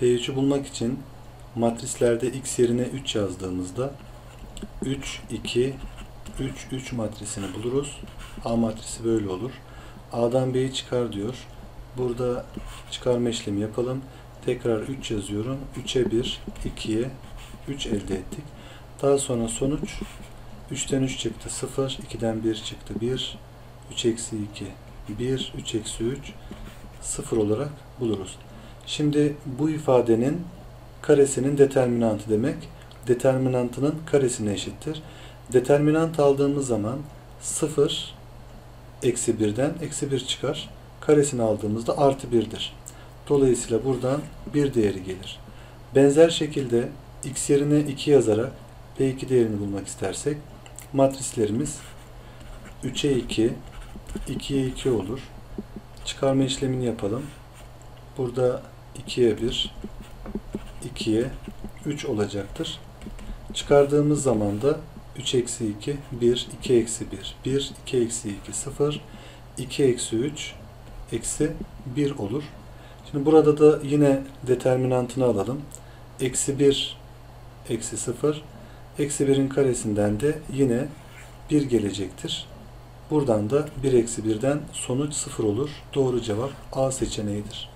P3'ü bulmak için matrislerde x yerine 3 yazdığımızda 3, 2, 3, 3 matrisini buluruz. A matrisi böyle olur. A'dan B'yi çıkar diyor. Burada çıkarma işlemi yapalım. Tekrar 3 yazıyorum. 3'e 1, 2'ye 3 elde ettik. Daha sonra sonuç 3'ten 3 çıktı 0, 2'den 1 çıktı 1, 3 eksi 2, 1, 3 eksi 3, 0 olarak buluruz. Şimdi bu ifadenin karesinin determinantı demek, determinantının karesine eşittir. Determinant aldığımız zaman 0 eksi 1'den eksi 1 çıkar. Karesini aldığımızda artı 1'dir. Dolayısıyla buradan 1 değeri gelir. Benzer şekilde x yerine 2 yazarak P2 değerini bulmak istersek matrislerimiz 3'e 2, 2'ye 2 olur. Çıkarma işlemini yapalım. Burada 2'ye 1, 2'ye 3 olacaktır. Çıkardığımız zaman da 3 eksi 2, 1, 2 eksi 1, 1, 2 eksi 2, 0, 2 eksi 3, eksi 1 olur. Şimdi burada da yine determinantını alalım. Eksi 1, eksi 0, eksi 1'in karesinden de yine 1 gelecektir. Buradan da 1 eksi 1'den sonuç 0 olur. Doğru cevap A seçeneğidir.